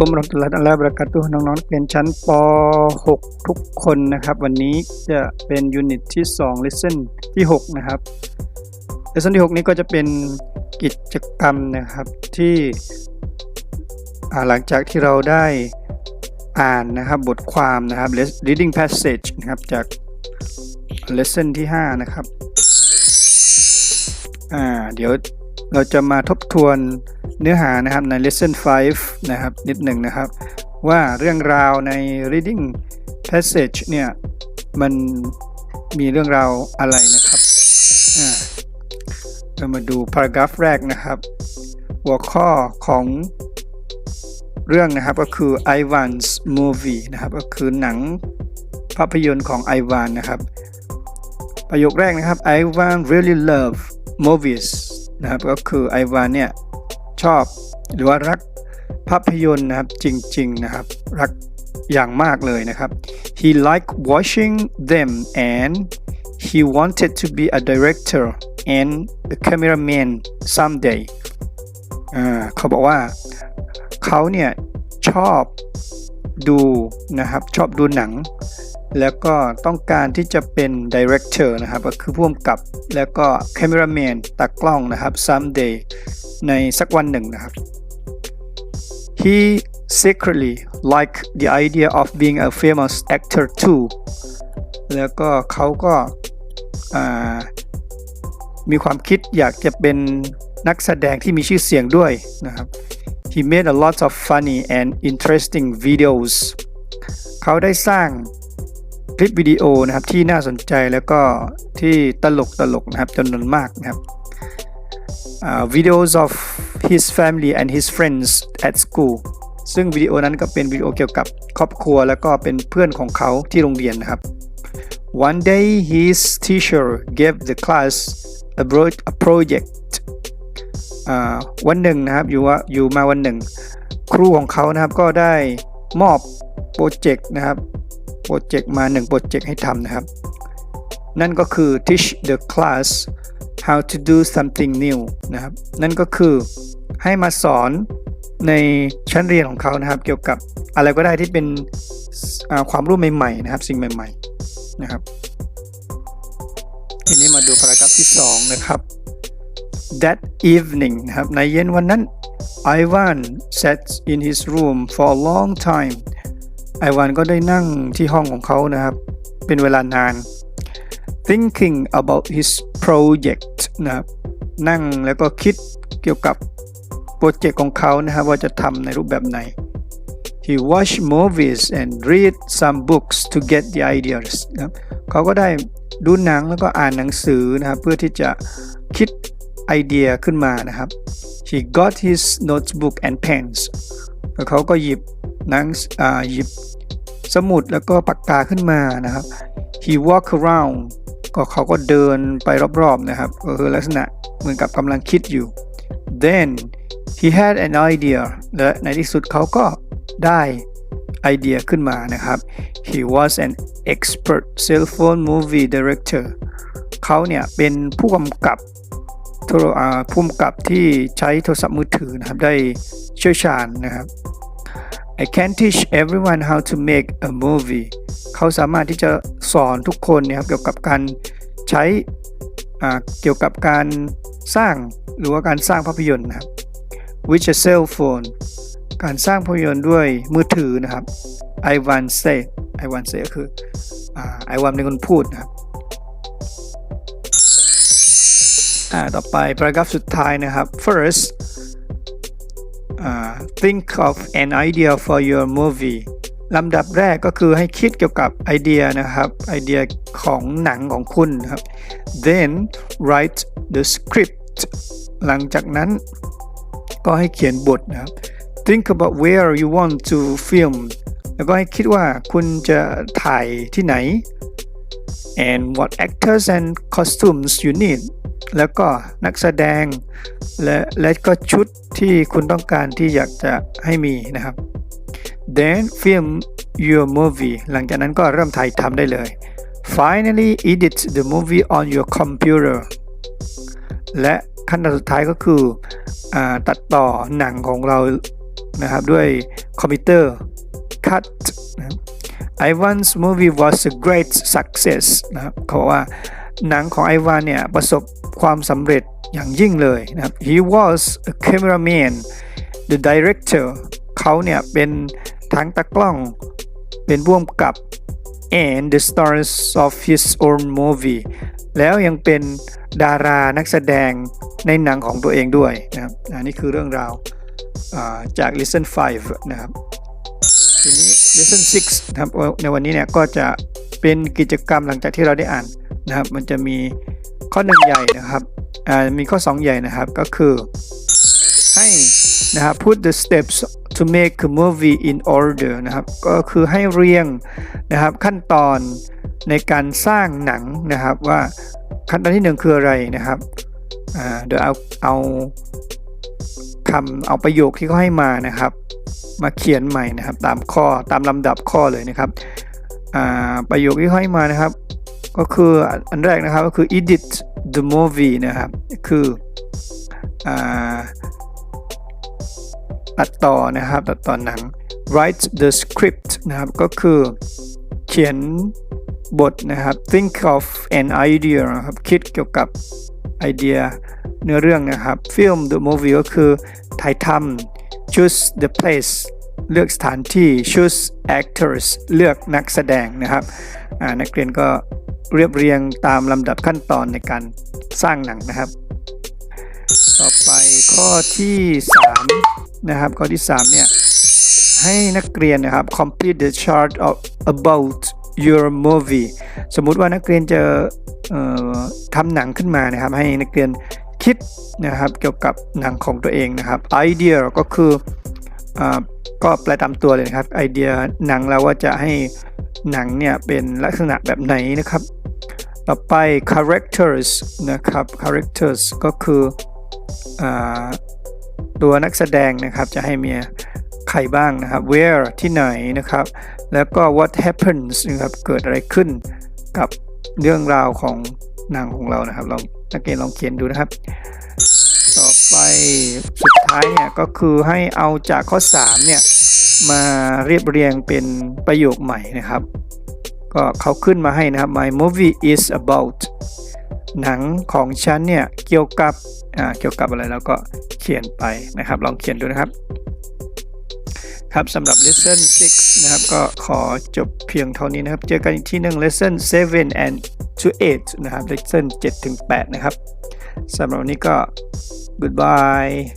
กุมรอตุลลอฮ์อัลลอฮ์บรากาตุฮ์น้องๆนักเรียนชั้นป .6 ทุกคนนะครับ วันนี้จะเป็นยูนิตที่ 2 lesson ที่ 6 นะครับ lesson ที่ 6 นี้ก็จะเป็นกิจกรรมนะครับที่หลังจากที่เราได้อ่านนะครับบทความนะครับ reading passage นะครับจาก lesson ที่ 5 นะครับ อ่า เดี๋ยวเราจะมาทบทวน เนื้อหานะครับใน lesson 5 นะครับ นิดหนึ่งนะครับ ว่าเรื่องราวใน reading passage เนี่ย มันมีเรื่องราวอะไรนะครับอ่าเรามาดู paragraph แรกนะครับ หัวข้อของเรื่องนะครับก็คือ Ivan's movie นะครับ ก็คือหนังภาพยนตร์ของไอวานนะครับ ประโยคแรกนะครับ Ivan really love movies นะครับก็คือไอวานเนี่ย ชอบ หรือว่ารักภาพยนตร์นะครับจริงๆนะครับ รักอย่างมากเลยนะครับ he liked watching them and he wanted to be a director and a cameraman someday อ่าเขาบอกว่าเขาเนี่ยชอบดูนะครับชอบดูหนัง แล้วก็ต้องการที่จะเป็นดีเรคเตอร์นะครับก็คือผู้กำกับแล้วก็แคม e ราแมนตากล้องนะครับ someday ในสักวันหนึ่งนะครับ he secretly liked the idea of being a famous actor too แล้วก็เขาก็ามีความคิดอยากจะเป็นนักแสดงที่มีชื่อเสียงด้วยนะครับ he made a lot of funny and interesting videos เขาได้สร้าง คลิปวิดีโอนะครับที่น่าสนใจแล้วก็ที่ตลกตลกนะครับจำนวนมากนะครับ uh, videos of his family and his friends at school ซึ่งวิดีโอนั้นก็เป็นวิดีโอเกี่ยวกับครอบครัวแล้วก็เป็นเพื่อนของเขาที่โรงเรียนนะครับ One day his teacher gave the class a, project วันหนึ่งนะครับอยู่ว่าอยู่มาวันหนึ่ง ครูของเขานะครับก็ได้มอบโปรเจกต์นะครับ โปรเจกต์มาหนึ่งโปรเจกต์ให้ทำนะครับ นั่นก็คือ teach the class how to do something new นะครับ นั่นก็คือให้มาสอนในชั้นเรียนของเขานะครับ เกี่ยวกับอะไรก็ได้ที่เป็นความรู้ใหม่ๆนะครับ สิ่งใหม่ๆนะครับ ทีนี้มาดูพารากราฟที่ 2 นะครับ that evening นะครับในเย็นวันนั้น Ivan sat in his room for a long time ไอวานก็ได้นั่งที่ห้องของเขานะครับ เป็นเวลานาน thinking about his project นะครับ นั่งแล้วก็คิดเกี่ยวกับโปรเจกต์ของเขานะครับว่าจะทำในรูปแบบไหน he watched movies and read some books to get the ideas นะครับเขาก็ได้ดูหนังแล้วก็อ่านหนังสือนะครับเพื่อที่จะคิดไอเดียขึ้นมานะครับ he got his notebook and pens แล้วเขาก็หยิบหนังอ่าหยิบสมุดแล้วก็ปากกาขึ้นมานะครับ he walk around ก็เขาก็เดินไปรอบๆนะครับก็คือลักษณะเหมือนกับกำลังคิดอยู่ then he had an idea และในที่สุดเขาก็ได้ไอเดียขึ้นมานะครับ he was an expert cell phone movie director เขาเนี่ยเป็นผู้กำกับโทรผู้กำกับที่ใช้โทรศัพท์มือถือนะครับได้เชี่ยวชาญนะครับ I can teach everyone how to make a movie เขาสามารถที่จะสอนทุกคนนี่ยครับเกี่ยวกับการใช้เกี่ยวกับการสร้างหรือว่าการสร้างภาพยนตร์นะครับ with a cell phone การสร้างภาพยนตร์ด้วยมือถือนะครับ I want say I want say ก็คืออ I want เป็นคนพูดนะครับต่อไป paragraph สุดท้ายนะครับ first think of an idea for your movie ลำดับแรกก็คือให้คิดเกี่ยวกับไอเดียนะครับไอเดียของหนังของคุณครับ then write the script หลังจากนั้นก็ให้เขียนบทนะครับ think about where you want to film แล้วก็ให้คิดว่าคุณจะถ่ายที่ไหน and what actors and costumes you need แล้วก็นักแสดง และและก็ชุดที่คุณต้องการที่อยากจะให้มีนะครับ then film your movie หลังจากนั้นก็เริ่มถ่ายทำได้เลย finally edit the movie on your computer และขั้นตอนสุดท้ายก็คืออตัดต่อหนังของเรานะครับด้วยคอมพิวเตอร์ cut Ivan's movie was a great success นะครับเขาว่า หนังของไอวานเนี่ยประสบความสำเร็จอย่างยิ่งเลยนะครับ he was a cameraman the director เขาเนี่ยเป็นทั้งตากล้องเป็นร่วมกับ and the stars of his own movie แล้วยังเป็นดารานักแสดงในหนังของตัวเองด้วยนะครับอันนี้คือเรื่องราวาจาก Lesson 5 นะครับ ทีนี้ Lesson 6 นะครับในวันนี้เนี่ยก็จะ เป็นกิจกรรมหลังจากที่เราได้อ่านนะครับ มันจะมีข้อหนึ่งใหญ่นะครับอ่ามีข้อ 2 ใหญ่นะครับก็คือให้นะครับ put the steps to make a movie in order นะครับ ก็คือให้เรียงนะครับขั้นตอนในการสร้างหนังนะครับว่าขั้นตอนที่หนึ่งคืออะไรนะครับเดี๋ยวเอาเอาคำเอาประโยคที่เขาให้มานะครับ มาเขียนใหม่นะครับ ตามข้อตามลำดับข้อเลยนะครับ ประโยคที่เขาให้มานะครับ ก็คืออันแรกนะครับก็คือ edit the movie นะครับ คืออตัดต่อนะครับตัดต่อหนัง write the script นะครับ ก็คือเขียนบทนะครับ think of an idea นะครับ คิดเกี่ยวกับไอเดียเนื้อเรื่องนะครับ film the movie ก็คือถ่ายทำ choose the place เลือกสถานที่ choose actors เลือกนักแสดงนะครับนักเรียนก็เรียบเรียงตามลำดับขั้นตอนในการสร้างหนังนะครับ ต่อไปข้อที่3นะครับข้อที่3เนี่ยให้นักเรียนนะครับ complete the chart of about your movie สมมุติว่านักเรียนจะทำหนังขึ้นมานะครับ ให้นักเรียนคิดนะครับเกี่ยวกับหนังของตัวเองนะครับ idea ก็คืออ ก็แปลตามตัวเลยนะครับ ไอเดียหนังเราว่าจะให้หนังเนี่ยเป็นลักษณะแบบไหนนะครับ ต่อไป characters นะครับ characters ก็คืออตัวนักแสดงนะครับจะให้มีใครบ้างนะครับ where ที่ไหนนะครับ แล้วก็ what happens นะครับ เกิดอะไรขึ้นกับเรื่องราวของหนังของเรานะครับลองนักเรียนลองเขียนดูนะครับ ต่อไปสุดท้ายเนี่ยก็คือให้เอาจากข้อ3เนี่ยมาเรียบเรียงเป็นประโยคใหม่นะครับ ก็เขาขึ้นมาให้นะครับ my movie is about หนังของฉันเนี่ยเกี่ยวกับอ่าเกี่ยวกับอะไรแล้วก็เขียนไปนะครับ ลองเขียนดูนะครับ ครับสำหรับ lesson 6 นะครับ ก็ขอจบเพียงเท่านี้นะครับ เจอกันอีกที่หนึ่ง lesson 7 and to 8 นะครับ lesson 7ถึง8นะครับสำหรับวันนี้ก็ goodbye